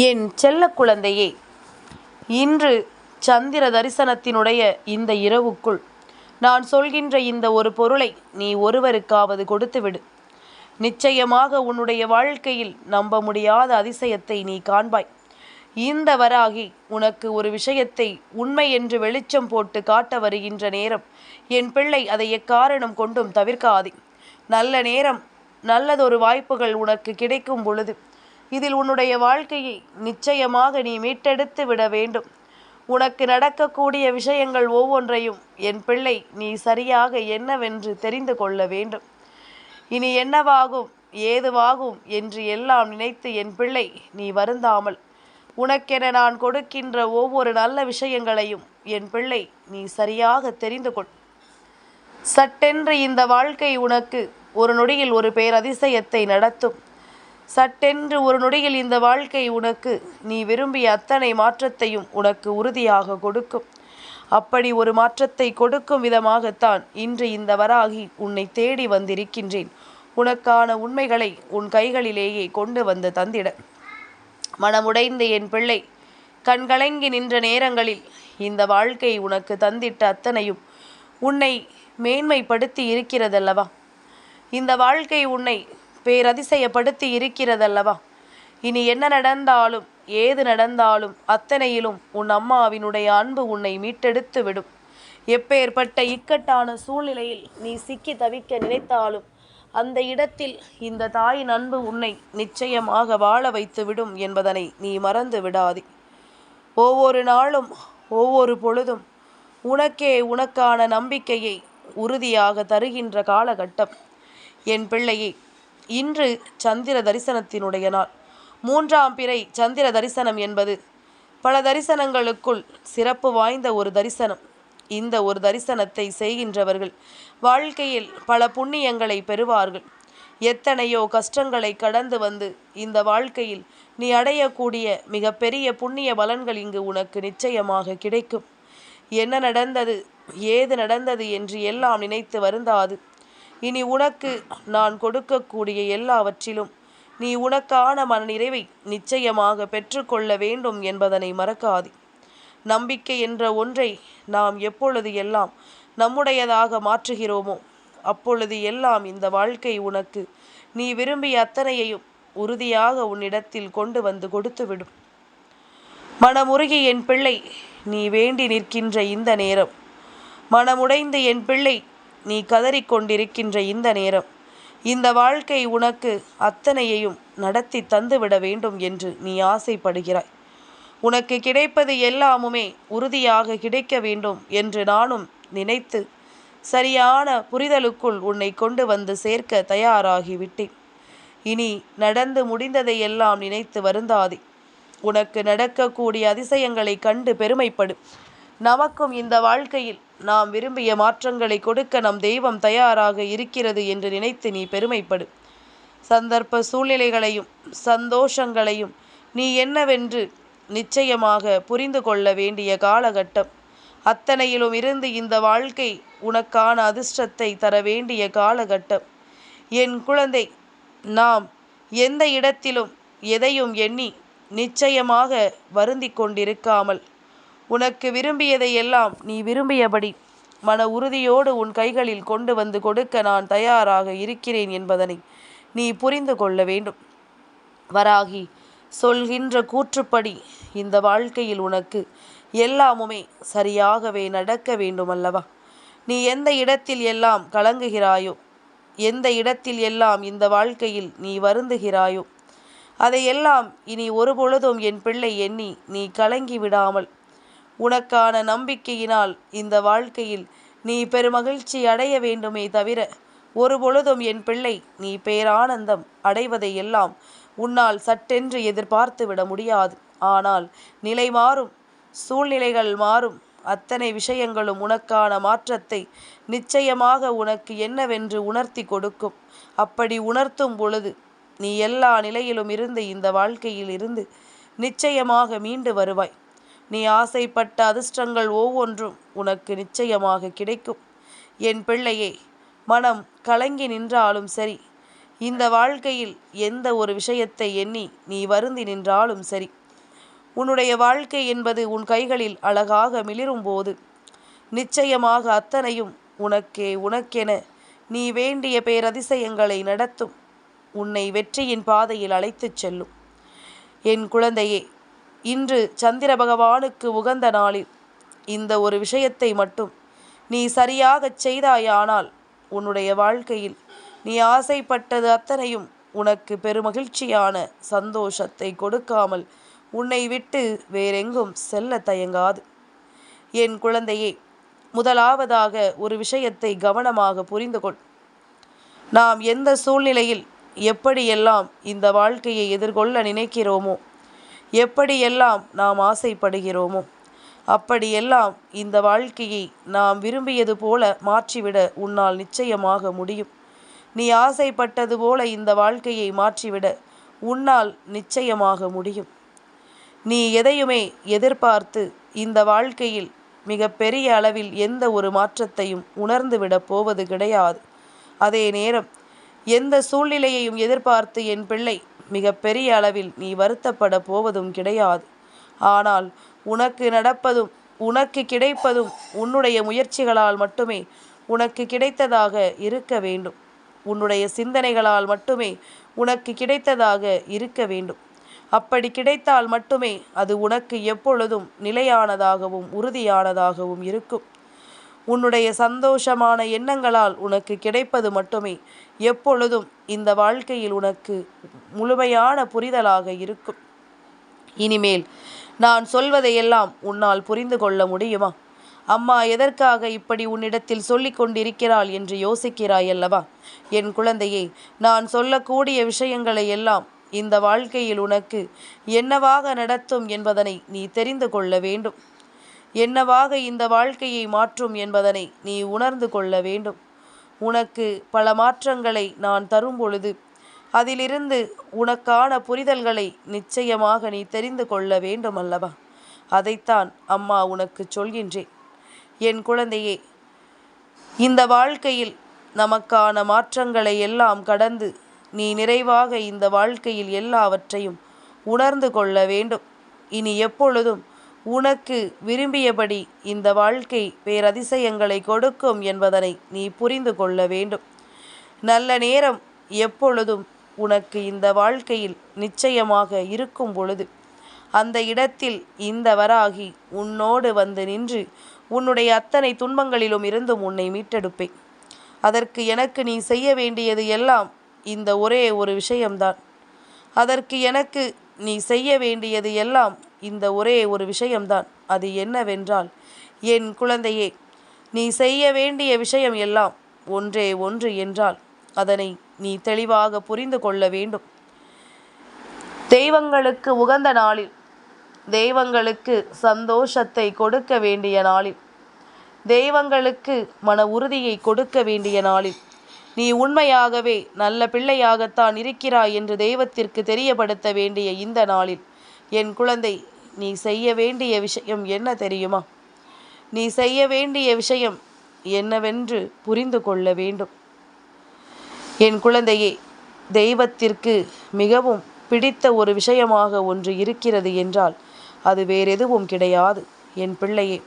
என் செல்ல குழந்தையே இன்று சந்திர தரிசனத்தினுடைய இந்த இரவுக்குள் நான் சொல்கின்ற இந்த ஒரு பொருளை நீ ஒருவருக்காவது கொடுத்துவிடு நிச்சயமாக உன்னுடைய வாழ்க்கையில் நம்ப முடியாத அதிசயத்தை நீ காண்பாய். இந்த வராகி உனக்கு ஒரு விஷயத்தை உண்மை என்று வெளிச்சம் போட்டு காட்ட வருகின்ற நேரம் என் பிள்ளை அதை எக்காரணம் கொண்டும் தவிர்க்காதே. நல்ல நேரம் நல்லதொரு வாய்ப்புகள் உனக்கு கிடைக்கும் பொழுது இதில் உன்னுடைய வாழ்க்கையை நிச்சயமாக நீ மீட்டெடுத்து விட வேண்டும். உனக்கு நடக்கக்கூடிய விஷயங்கள் ஒவ்வொன்றையும் என் பிள்ளை நீ சரியாக என்னவென்று தெரிந்து கொள்ள வேண்டும். இனி என்னவாகும் ஏதுவாகும் என்று எல்லாம் நினைத்து என் பிள்ளை நீ வருந்தாமல். உனக்கென நான் கொடுக்கின்ற ஒவ்வொரு நல்ல விஷயங்களையும் என் பிள்ளை நீ சரியாக தெரிந்து கொள். சட்டென்று இந்த வாழ்க்கை உனக்கு ஒரு நொடியில் ஒரு பேரதிசயத்தை நடத்தும். சட்டென்று ஒரு நொடியில் இந்த வாழ்க்கை உனக்கு நீ விரும்பிய அத்தனை மாற்றத்தையும் உனக்கு உறுதியாக கொடுக்கும். அப்படி ஒரு மாற்றத்தை கொடுக்கும் விதமாகத்தான் இன்று இந்த வராகி உன்னை தேடி வந்திருக்கின்றேன். உனக்கான உண்மைகளை உன் கைகளிலேயே கொண்டு வந்து தந்திட. மனமுடைந்த என் பிள்ளை கண்கலங்கி நின்ற நேரங்களில் இந்த வாழ்க்கை உனக்கு தந்திட்ட அத்தனையும் உன்னை மேன்மைப்படுத்தி இருக்கிறதல்லவா? இந்த வாழ்க்கை உன்னை பேரதிசயப்படுத்தி இருக்கிறதல்லவா? இனி என்ன நடந்தாலும் ஏது நடந்தாலும் அத்தனையிலும் உன் அம்மாவினுடைய அன்பு உன்னை மீட்டெடுத்து விடும். எப்பேற்பட்ட இக்கட்டான சூழ்நிலையில் நீ சிக்கி தவிக்க நினைத்தாலும் அந்த இடத்தில் இந்த தாயின் அன்பு உன்னை நிச்சயமாக வாழ வைத்து விடும் என்பதனை நீ மறந்து விடாதே. ஒவ்வொரு நாளும் ஒவ்வொரு பொழுதும் உனக்கே உனக்கான நம்பிக்கையை உறுதியாக தருகின்ற காலகட்டம். என் பிள்ளையை இன்று சந்திர தரிசனத்தினுடைய நாள். மூன்றாம் பிறை சந்திர தரிசனம் என்பது பல தரிசனங்களுக்குள் சிறப்பு வாய்ந்த ஒரு தரிசனம். இந்த ஒரு தரிசனத்தை செய்கின்றவர்கள் வாழ்க்கையில் பல புண்ணியங்களை பெறுவார்கள். எத்தனையோ கஷ்டங்களை கடந்து வந்து இந்த வாழ்க்கையில் நீ அடையக்கூடிய மிகப்பெரிய புண்ணிய பலன்கள் இங்கு உனக்கு நிச்சயமாக கிடைக்கும். என்ன நடந்தது ஏது நடந்தது என்று எல்லாம் நினைத்து வருந்தாது. இனி உனக்கு நான் கொடுக்கக்கூடிய எல்லாவற்றிலும் நீ உனக்கான மனநிறைவை நிச்சயமாக பெற்றுக்கொள்ள வேண்டும் என்பதனை மறக்காது. நம்பிக்கை என்ற ஒன்றை நாம் எப்பொழுது எல்லாம் நம்முடையதாக மாற்றுகிறோமோ அப்பொழுது எல்லாம் இந்த வாழ்க்கை உனக்கு நீ விரும்பிய அத்தனையையும் உறுதியாக உன்னிடத்தில் கொண்டு வந்து கொடுத்துவிடும். மனமுருகி என் பிள்ளை நீ வேண்டி நிற்கின்ற இந்த நேரம். மனமுடைந்து என் பிள்ளை நீ கதறிக்கொண்டிருக்கின்ற இந்த நேரம். இந்த வாழ்க்கை உனக்கு அத்தனையையும் நடத்தி தந்துவிட வேண்டும் என்று நீ ஆசைப்படுகிறாய். உனக்கு கிடைப்பது எல்லாமுமே உறுதியாக கிடைக்க வேண்டும் என்று நானும் நினைத்து சரியான புரிதலுக்குள் உன்னை கொண்டு வந்து சேர்க்க தயாராகிவிட்டேன். இனி நடந்து முடிந்ததை எல்லாம் நினைத்து வருந்தாதே. உனக்கு நடக்கக்கூடிய அதிசயங்களை கண்டு பெருமைப்படு. நமக்கும் இந்த வாழ்க்கையில் நாம் விரும்பிய மாற்றங்களை கொடுக்க நம் தெய்வம் தயாராக இருக்கிறது என்று நினைத்து நீ பெருமைப்படு. சந்தர்ப்ப சூழ்நிலைகளையும் சந்தோஷங்களையும் நீ என்னவென்று நிச்சயமாக புரிந்து கொள்ள வேண்டிய காலகட்டம். அத்தனையிலும் இருந்து இந்த வாழ்க்கை உனக்கான அதிர்ஷ்டத்தை தர வேண்டிய காலகட்டம். என் குழந்தை நாம் எந்த இடத்திலும் எதையும் எண்ணி நிச்சயமாக வருந்தி கொண்டிருக்காமல் உனக்கு விரும்பியதை எல்லாம் நீ விரும்பியபடி மன உறுதியோடு உன் கைகளில் கொண்டு வந்து கொடுக்க நான் தயாராக இருக்கிறேன் என்பதனை நீ புரிந்து கொள்ள வேண்டும். வராகி சொல்கின்ற கூற்றுப்படி இந்த வாழ்க்கையில் உனக்கு எல்லாமுமே சரியாகவே நடக்க வேண்டும் அல்லவா நீ எந்த இடத்தில் எல்லாம் கலங்குகிறாயோ எந்த இடத்தில் எல்லாம் இந்த வாழ்க்கையில் நீ வருந்துகிறாயோ அதையெல்லாம் இனி ஒருபொழுதும் என் பிள்ளை எண்ணி நீ கலங்கி விடாமல் உனக்கான நம்பிக்கையினால் இந்த வாழ்க்கையில் நீ பெருமகிழ்ச்சி அடைய வேண்டுமே தவிர ஒரு பொழுதும் என் பிள்ளை நீ பேரானந்தம் அடைவதை எல்லாம் உன்னால் சட்டென்று எதிர்பார்த்து விட முடியாது. ஆனால் நிலை மாறும் சூழ்நிலைகள் மாறும். அத்தனை விஷயங்களும் உனக்கான மாற்றத்தை நிச்சயமாக உனக்கு என்னவென்று உணர்த்தி கொடுக்கும். அப்படி உணர்த்தும் பொழுது நீ எல்லா நிலையிலும் இருந்து இந்த வாழ்க்கையில் இருந்து நிச்சயமாக மீண்டு வருவாய். நீ ஆசைப்பட்ட அதிர்ஷ்டங்கள் ஒவ்வொன்றும் உனக்கு நிச்சயமாக கிடைக்கும். என் பிள்ளையே மனம் கலங்கி நின்றாலும் சரி இந்த வாழ்க்கையில் எந்த ஒரு விஷயத்தை எண்ணி நீ வருந்தி நின்றாலும் சரி உன்னுடைய வாழ்க்கை என்பது உன் கைகளில் அழகாக மிளிரும் போது நிச்சயமாக அத்தனையும் உனக்கே உனக்கென நீ வேண்டிய பேரதிசயங்களை நடத்தும் உன்னை வெற்றியின் பாதையில் அழைத்துச் செல்லும். என் குழந்தையே இன்று சந்திர பகவானுக்கு உகந்த நாளில் இந்த ஒரு விஷயத்தை மட்டும் நீ சரியாகச் செய்தாயானால் உன்னுடைய வாழ்க்கையில் நீ ஆசைப்பட்டது அத்தனையும் உனக்கு பெருமகிழ்ச்சியான சந்தோஷத்தை கொடுக்காமல் உன்னை விட்டு வேறெங்கும் செல்ல தயங்காது. என் குழந்தையே முதலாவதாக ஒரு விஷயத்தை கவனமாக புரிந்து கொள். நாம் எந்த சூழ்நிலையில் எப்படியெல்லாம் இந்த வாழ்க்கையை எதிர்கொள்ள நினைக்கிறோமோ எப்படியெல்லாம் நாம் ஆசைப்படுகிறோமோ அப்படியெல்லாம் இந்த வாழ்க்கையை நாம் விரும்பியது போல மாற்றிவிட உன்னால் நிச்சயமாக முடியும். நீ ஆசைப்பட்டது போல இந்த வாழ்க்கையை மாற்றிவிட உன்னால் நிச்சயமாக முடியும். நீ எதையுமே எதிர்பார்த்து இந்த வாழ்க்கையில் மிக பெரிய அளவில் எந்த ஒரு மாற்றத்தையும் உணர்ந்துவிடப் போவது கிடையாது. அதே நேரம் எந்த சூழ்நிலையையும் எதிர்பார்த்து என் பிள்ளை மிக பெரிய அளவில் நீ வருத்தப்பட போவதும் கிடையாது. ஆனால் உனக்கு நடப்பதும் உனக்கு கிடைப்பதும் உன்னுடைய முயற்சிகளால் மட்டுமே உனக்கு கிடைத்ததாக இருக்க வேண்டும். உன்னுடைய சிந்தனைகளால் மட்டுமே உனக்கு கிடைத்ததாக இருக்க வேண்டும். அப்படி கிடைத்தால் மட்டுமே அது உனக்கு எப்பொழுதும் நிலையானதாகவும் உறுதியானதாகவும் இருக்கும். உன்னுடைய சந்தோஷமான எண்ணங்களால் உனக்கு கிடைப்பது மட்டுமே. எப்பொழுதும் இந்த வாழ்க்கையில் உனக்கு முழுமையான புரிதலாக இருக்கும். இனிமேல் நான் சொல்வதையெல்லாம் உன்னால் புரிந்து கொள்ள முடியுமா? அம்மா எதற்காக இப்படி உன்னிடத்தில் சொல்லிக் கொண்டிருக்கிறாள் என்று யோசிக்கிறாய் அல்லவா? என் குழந்தையே நான் சொல்லக்கூடிய விஷயங்களை எல்லாம் இந்த வாழ்க்கையில் உனக்கு என்னவாக நடத்தும் என்பதனை நீ தெரிந்து கொள்ள வேண்டும். என்னவாக இந்த வாழ்க்கையை மாற்றும் என்பதனை நீ உணர்ந்து கொள்ள வேண்டும். உனக்கு பல மாற்றங்களை நான் தரும் பொழுது அதிலிருந்து உனக்கான புரிதல்களை நிச்சயமாக நீ தெரிந்து கொள்ள வேண்டும் அல்லவா அதைத்தான் அம்மா உனக்கு சொல்கின்றேன். என் குழந்தையே இந்த வாழ்க்கையில் நமக்கான மாற்றங்களை எல்லாம் கடந்து நீ நிறைவாக இந்த வாழ்க்கையில் எல்லாவற்றையும் உணர்ந்து கொள்ள வேண்டும். இனி எப்பொழுதும் உனக்கு விரும்பியபடி இந்த வாழ்க்கை பேரதிசயங்களை கொடுக்கும் என்பதனை நீ புரிந்து கொள்ள வேண்டும். நல்ல நேரம் எப்பொழுதும் உனக்கு இந்த வாழ்க்கையில் நிச்சயமாக இருக்கும் பொழுது அந்த இடத்தில் இந்த வராகி உன்னோடு வந்து நின்று உன்னுடைய அத்தனை துன்பங்களிலும் இருந்தும் உன்னை மீட்டெடுப்பேன். அதற்கு எனக்கு நீ செய்ய வேண்டியது எல்லாம் இந்த ஒரே ஒரு விஷயம்தான். அதற்கு எனக்கு நீ செய்ய வேண்டியது எல்லாம் இந்த ஒரே ஒரு விஷயம்தான். அது என்னவென்றால் என் குழந்தையே நீ செய்ய வேண்டிய விஷயம் எல்லாம் ஒன்றே ஒன்று என்றால் அதனை நீ தெளிவாக புரிந்து கொள்ள வேண்டும். தெய்வங்களுக்கு உகந்த நாளில் தெய்வங்களுக்கு சந்தோஷத்தை கொடுக்க வேண்டிய நாளில் தெய்வங்களுக்கு மன உறுதியை கொடுக்க வேண்டிய நாளில் நீ உண்மையாகவே நல்ல பிள்ளையாகத்தான் இருக்கிறாய் என்று தெய்வத்திற்கு தெரியப்படுத்த வேண்டிய இந்த நாளில் என் குழந்தை நீ செய்ய வேண்டிய விஷயம் என்ன தெரியுமா? நீ செய்ய வேண்டிய விஷயம் என்னவென்று புரிந்து கொள்ள வேண்டும். என் குழந்தையே தெய்வத்திற்கு மிகவும் பிடித்த ஒரு விஷயமாக ஒன்று இருக்கிறது என்றால் அது வேறெதுவும் கிடையாது. என் பிள்ளையே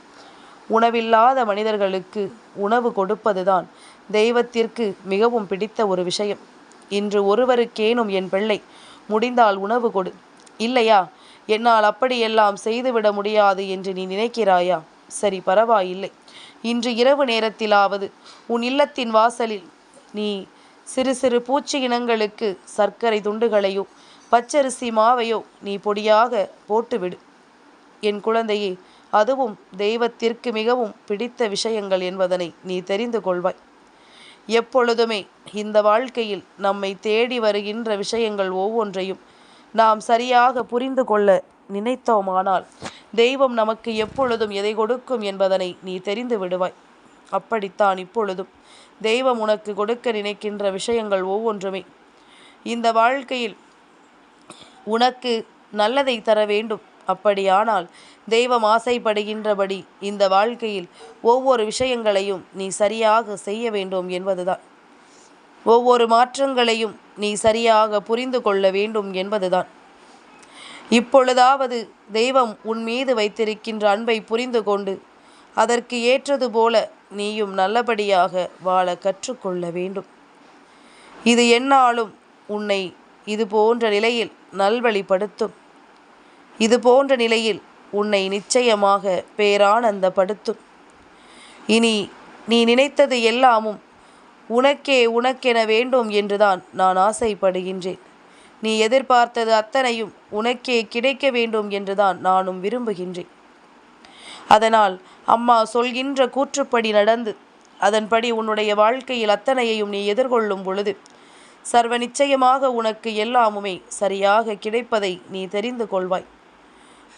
உணவில்லாத மனிதர்களுக்கு உணவு கொடுப்பதுதான் தெய்வத்திற்கு மிகவும் பிடித்த ஒரு விஷயம். இன்று ஒருவருக்கேனும் என் பிள்ளை முடிந்தால் உணவு கொடு. இல்லையா? என்னால் அப்படியெல்லாம் செய்துவிட முடியாது என்று நீ நினைக்கிறாயா? சரி பரவாயில்லை. இன்று இரவு நேரத்திலாவது உன் இல்லத்தின் வாசலில் நீ சிறு சிறு பூச்சி இனங்களுக்கு சர்க்கரை துண்டுகளையோ பச்சரிசி மாவையோ நீ பொடியாக போட்டுவிடு. என் குழந்தையே அதுவும் தெய்வத்திற்கு மிகவும் பிடித்த விஷயங்கள் என்பதனை நீ தெரிந்து கொள்வாய். எப்பொழுதுமே இந்த வாழ்க்கையில் நம்மை தேடி வருகின்ற விஷயங்கள் ஒவ்வொன்றையும் நாம் சரியாக புரிந்து கொள்ள நினைத்தோமானால் தெய்வம் நமக்கு எப்பொழுதும் எதை கொடுக்கும் என்பதனை நீ தெரிந்து விடுவாய். அப்படித்தான் இப்பொழுதும் தெய்வம் உனக்கு கொடுக்க நினைக்கின்ற விஷயங்கள் ஒவ்வொன்றுமே. இந்த வாழ்க்கையில் உனக்கு நல்லதை தர வேண்டும். அப்படியானால் தெய்வம் ஆசைப்படுகின்றபடி இந்த வாழ்க்கையில் ஒவ்வொரு விஷயங்களையும் நீ சரியாக செய்ய வேண்டும் என்பதுதான். ஒவ்வொரு மாற்றங்களையும் நீ சரியாக புரிந்து கொள்ள வேண்டும் என்பதுதான். இப்பொழுதாவது தெய்வம் உன் மீது வைத்திருக்கின்ற அன்பை புரிந்து கொண்டு அதற்கு ஏற்றது போல நீயும் நல்லபடியாக வாழ கற்றுக்கொள்ள வேண்டும். இது என்னாலும் உன்னை இது போன்ற நிலையில் நல்வழிப்படுத்தும். இது போன்ற நிலையில் உன்னை நிச்சயமாக பேரானந்தப்படுத்தும் இனி நீ நினைத்தது எல்லாமும் உனக்கே உனக்கென வேண்டும் என்றுதான் நான் ஆசைப்படுகின்றேன். நீ எதிர்பார்த்தது அத்தனையும் உனக்கே கிடைக்க வேண்டும் என்றுதான் நானும் விரும்புகின்றேன். அதனால் அம்மா சொல்கின்ற கூற்றுப்படி நடந்து அதன்படி உன்னுடைய வாழ்க்கையில் அத்தனையையும் நீ எதிர்கொள்ளும் பொழுது சர்வ நிச்சயமாக உனக்கு எல்லாமுமே சரியாக கிடைப்பதை நீ தெரிந்து கொள்வாய்.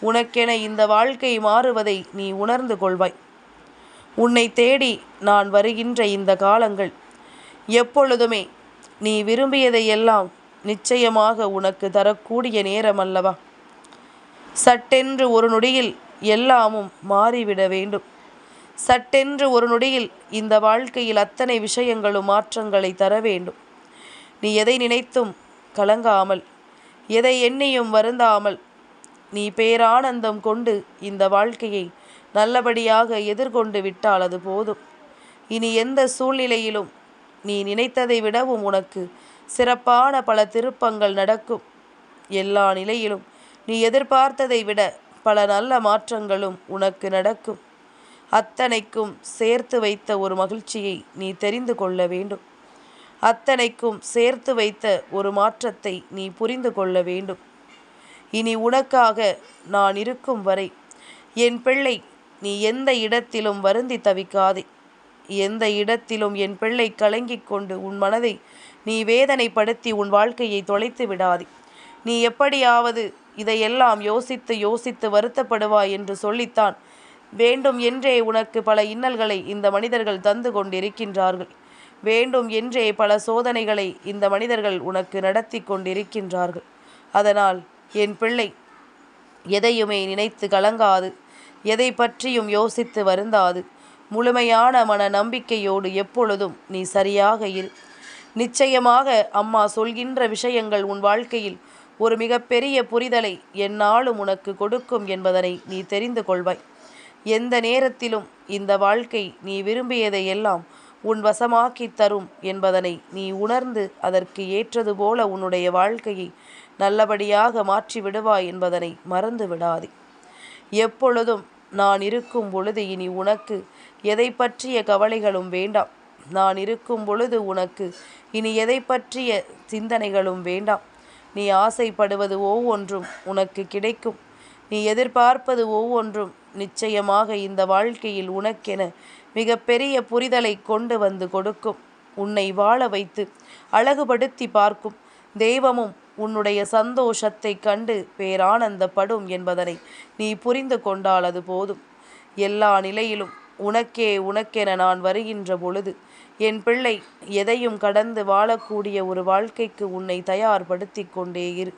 உனக்கென இந்த வாழ்க்கை மாறுவதை நீ உணர்ந்து கொள்வாய். உன்னை தேடி நான் வருகின்ற இந்த காலங்கள் எப்பொழுதுமே நீ விரும்பியதையெல்லாம் நிச்சயமாக உனக்கு தரக்கூடிய நேரம் அல்லவா சட்டென்று ஒரு நொடியில் எல்லாமும் மாறிவிட வேண்டும். சட்டென்று ஒரு நொடியில் இந்த வாழ்க்கையில் அத்தனை விஷயங்களும் மாற்றங்களை தர வேண்டும். நீ எதை நினைத்தும் கலங்காமல் எதை எண்ணியும் வருந்தாமல் நீ பேரானந்தம் கொண்டு இந்த வாழ்க்கையை நல்லபடியாக எதிர்கொண்டு விட்டால் அது போதும். இனி எந்த சூழ்நிலையிலும் நீ நினைத்ததை விடவும் உனக்கு சிறப்பான பல திருப்பங்கள் நடக்கும். எல்லா நிலையிலும் நீ எதிர்பார்த்ததை விட பல நல்ல மாற்றங்களும் உனக்கு நடக்கும். அத்தனைக்கும் சேர்த்து வைத்த ஒரு மகிழ்ச்சியை நீ தெரிந்து கொள்ள வேண்டும். அத்தனைக்கும் சேர்த்து வைத்த ஒரு மாற்றத்தை நீ புரிந்து கொள்ள வேண்டும். இனி உனக்காக நான் இருக்கும் வரை என் பிள்ளை நீ எந்த இடத்திலும் வருந்தி தவிக்காதே. எந்த இடத்திலும் என் பிள்ளை கலங்கிக் கொண்டு உன் மனதை நீ வேதனைப்படுத்தி உன் வாழ்க்கையை தொலைத்து விடாதே. நீ எப்படியாவது இதையெல்லாம் யோசித்து யோசித்து வருத்தப்படுவாய் என்று சொல்லித்தான். வேண்டும் என்றே உனக்கு பல இன்னல்களை இந்த மனிதர்கள் தந்து கொண்டிருக்கின்றார்கள். வேண்டும் என்றே பல சோதனைகளை இந்த மனிதர்கள் உனக்கு நடத்தி கொண்டிருக்கின்றார்கள். அதனால் என் பிள்ளை எதையுமே நினைத்து கலங்காது எதை பற்றியும் யோசித்து வருந்தாது. முழுமையான மன நம்பிக்கையோடு எப்பொழுதும் நீ சரியாக இரு. நிச்சயமாக அம்மா சொல்கின்ற விஷயங்கள் உன் வாழ்க்கையில் ஒரு மிகப்பெரிய புரிதலை என்னாலும் உனக்கு கொடுக்கும் என்பதனை நீ தெரிந்து கொள்வாய். எந்த நேரத்திலும் இந்த வாழ்க்கை நீ விரும்பியதை எல்லாம் உன் வசமாக்கி தரும் என்பதனை நீ உணர்ந்து அதற்கு ஏற்றது போல உன்னுடைய வாழ்க்கையை நல்லபடியாக மாற்றி விடுவாய் என்பதனை மறந்து விடாதே. எப்பொழுதும் நான் இருக்கும் பொழுது இனி உனக்கு எதை பற்றிய கவலைகளும் வேண்டாம். நான் இருக்கும் பொழுது உனக்கு இனி எதை பற்றிய சிந்தனைகளும் வேண்டாம். நீ ஆசைப்படுவது ஒவ்வொன்றும் உனக்கு கிடைக்கும். நீ எதிர்பார்ப்பது ஒவ்வொன்றும் நிச்சயமாக இந்த வாழ்க்கையில் உனக்கென மிக பெரிய புரிதலை கொண்டு வந்து கொடுக்கும். உன்னை வாழ வைத்து அழகுபடுத்தி பார்க்கும். தெய்வமும் உன்னுடைய சந்தோஷத்தை கண்டு பேரானந்தப்படும் என்பதனை நீ புரிந்து கொண்டால் அது போதும். எல்லா நிலையிலும் உனக்கே உனக்கென நான் வருகின்ற பொழுது என் பிள்ளை எதையும் கடந்து வாழக்கூடிய ஒரு வாழ்க்கைக்கு உன்னை தயார்படுத்தி கொண்டே இரு.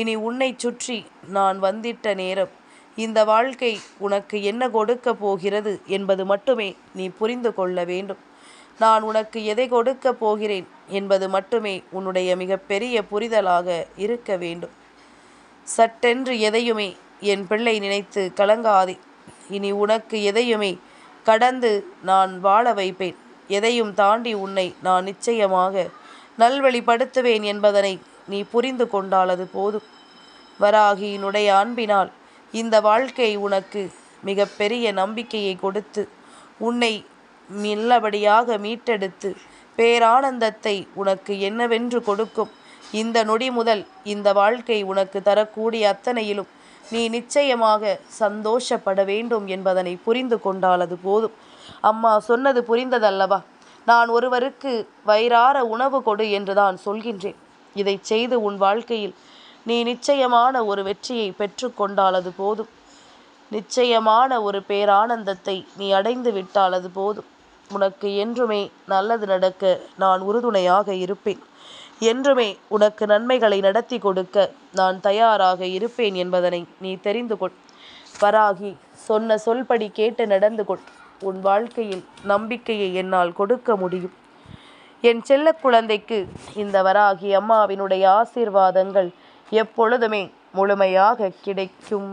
இனி உன்னை சுற்றி நான் வந்திட்ட நேரம் இந்த வாழ்க்கை உனக்கு என்ன கொடுக்க போகிறது என்பது மட்டுமே நீ புரிந்து கொள்ள வேண்டும். நான் உனக்கு எதை கொடுக்க போகிறேன் என்பது மட்டுமே உன்னுடைய மிகப்பெரிய புரிதலாக இருக்க வேண்டும். சட்டென்று எதையுமே என் பிள்ளை நினைத்து கலங்காதே. இனி உனக்கு எதையுமே கடந்து நான் வாழ வைப்பேன். எதையும் தாண்டி உன்னை நான் நிச்சயமாக நல்வழிப்படுத்துவேன் என்பதனை நீ புரிந்து கொண்டால் அது போதும். வராகியினுடைய அன்பினால் இந்த வாழ்க்கை உனக்கு மிகப்பெரிய நம்பிக்கையை கொடுத்து உன்னை நல்லபடியாக மீட்டெடுத்து பேரானந்தத்தை உனக்கு என்னவென்று கொடுக்கும். இந்த நொடி முதல் இந்த வாழ்க்கை உனக்கு தரக்கூடிய அத்தனையிலும் நீ நிச்சயமாக சந்தோஷப்பட வேண்டும் என்பதனை புரிந்து கொண்டால் அது போதும். அம்மா சொன்னது புரிந்ததல்லவா? நான் ஒருவருக்கு வயிறார உணவு கொடு என்று தான் சொல்கின்றேன். இதை செய்து உன் வாழ்க்கையில் நீ நிச்சயமான ஒரு வெற்றியை பெற்றுக்கொண்டால் அது போதும். நிச்சயமான ஒரு பேரானந்தத்தை நீ அடைந்து விட்டால் அது போதும். உனக்கு என்றுமே நல்லது நடக்க நான் உறுதுணையாக இருப்பேன். என்றுமே உனக்கு நன்மைகளை நடத்தி கொடுக்க நான் தயாராக இருப்பேன் என்பதனை நீ தெரிந்து கொள். வராகி சொன்ன சொல்படி கேட்டு நடந்து கொள். உன் வாழ்க்கையில் நம்பிக்கையை என்னால் கொடுக்க முடியும். என் செல்ல குழந்தைக்கு இந்த வராகி அம்மாவினுடைய ஆசீர்வாதங்கள் எப்பொழுதுமே முழுமையாக கிடைக்கும்.